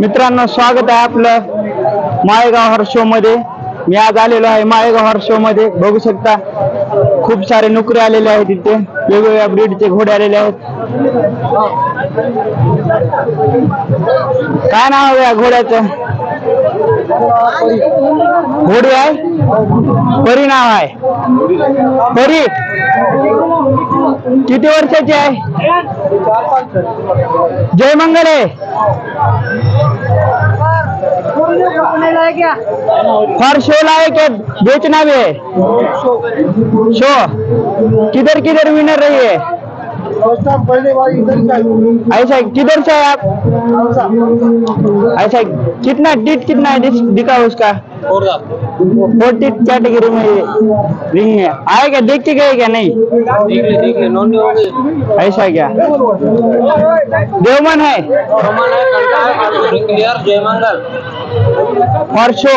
मित्रांनो स्वागत आहे आपलं माळेगाव हर शो मध्ये. मी आज आलेलो आहे माळेगाव हर शो मध्ये. बघू शकता खूप सारे नोकरी आलेले आहेत इथे. वेगवेगळ्या ब्रीडचे घोडे आलेले आहेत. काय नाव आहे या घोड्याचं? घोडी आहे परी नाव आहे परी किती वर्षाची आहे जय मंगल आहे फर शो लाए क्या बेचना भी है शो किधर किधर विनर रही है ऐसा किधर से है आप? ऐसा कितना टीट कितना है दिखा उसका? फोर्टी कैटेगरी में रिंग है। आएगा देख के गए क्या नहीं? ऐसा क्या? देवमन है? जय मंगल। For show.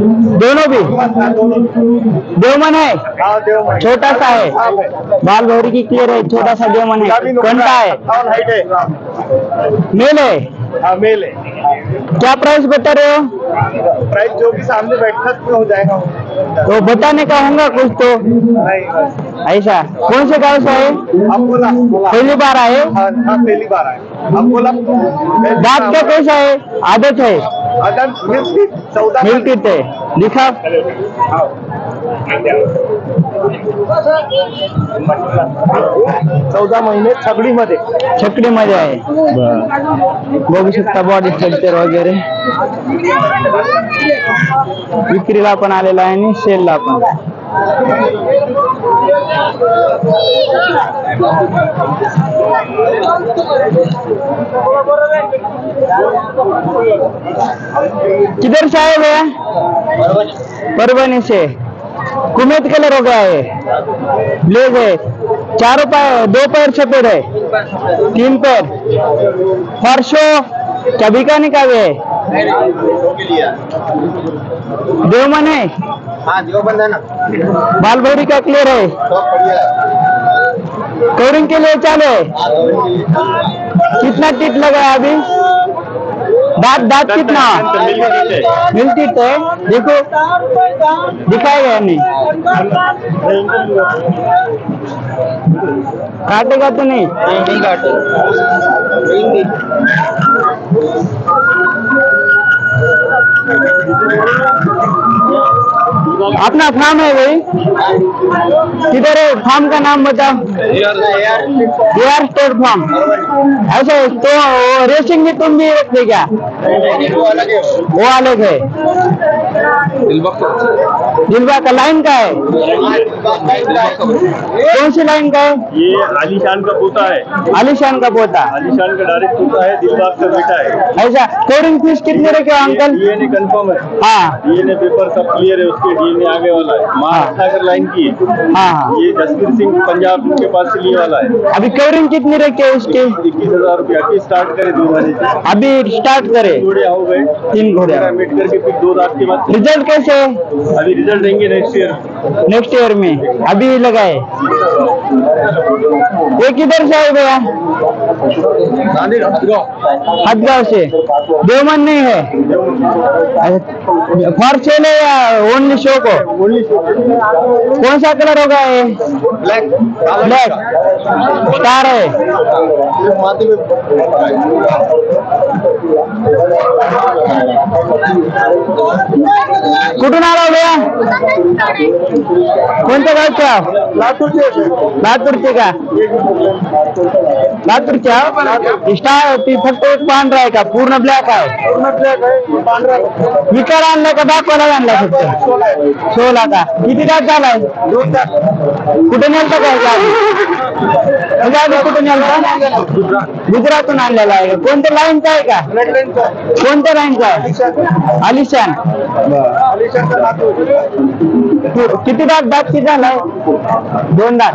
दोनों भी? देवमन है? छोटा सा है। बाल भौरी की क्लियर है छोटा सा देवमन है। कंटा है। मेल है? हाँ मेल है। क्या प्राइस बता रहे हो? प्राइस जो भी सामने बैठा हो जाएगा। तो बताने का होगा कुछ तो। ऐसा। कौन से गाँव से है अब बोला पहली बार आए? हाँ हाँ पहली बार आए। अब बोला दांत का कैसा है आदत है। अदन मिल्की चौदह मिल्की है दिखा चौदा महिने छगडीमध्ये छकडी मध्ये आहे. बघू शकता बॉडी स्ट्रक्चर वगैरे. विक्रीला पण आलेला आहे आणि सेलला पण. किधर से भैया? परभनी से। कुमेत कलर हो गया है। ब्लेज है चारों पैर, दो पैर सफ़ेद है तीन पैर। फर्शो बिकाने का निकाले है? देवमन है हाँ है ना। बाल भौरी का क्लियर है। कवरिंग के लिए चालू। है कितना टिट लगा है अभी? दांत दांत कितना? मिलती है। देखो। दिखाएगा नहीं? काटेगा तो नहीं? अपना फार्म है भाई। किधर है? फार्म का नाम बताओ। बिहार स्टेट फार्म अच्छा तो रेसिंग में तुम भी रखते क्या? वो अलग है। दिलबा का लाइन का है? कौन सी लाइन का है? ये आलीशान का पोता है। आलिशान का पोता। आलीशान का डायरेक्ट पोता है दिलबाग का बेटा है। ऐसा कोरिंग फ़ीस कितने रखे हो अंकल डीएनए कंफर्म है। हाँ। डीएनए पेपर सब क्लियर है उसके डीएनए आगे वाला है। माँ हाँ। लाइन की हाँ। हाँ। ये जसवीर सिंह पंजाब के पास से लिए वाला है। अभी कवरिंग कितनी रखे है उसके? इक्कीस हज़ार रुपया स्टार्ट करे दो महीने अभी स्टार्ट करे। घोड़े हो गए। तीन घोड़े मीट करके फिर दो रात के बाद रिज़ल्ट कैसे है? अभी रिज़ल्ट देंगे नेक्स्ट ईयर नेक्स्ट ईयर में। अभी लगाए। ये किधर से आए भैया। हदगांव से। देवमन नहीं है। फॉर सेल है या ओनली शो को कौन सा कलर होगा ये? ब्लैक ब्लैक स्टार है। कुठून आला हो भैया कोणत्या गावच्या लातूरचे का? लातूरच्या स्टार ती फक्त एक पांढरा आहे का? पूर्ण ब्लॅक आहे विकायला आणलाय का? दाखवायला आणलाय फक्त? सोला का किती तास झालाय? कुठे नेलता काय म्हणजे आधी कुठे नेलता? गुजरातून आणलेला आहे. कोणत्या लाईनचा आहे का? कोणत्या लाईनचा आहे? आलिशान. किती दात दात किती झालाय? दोन दात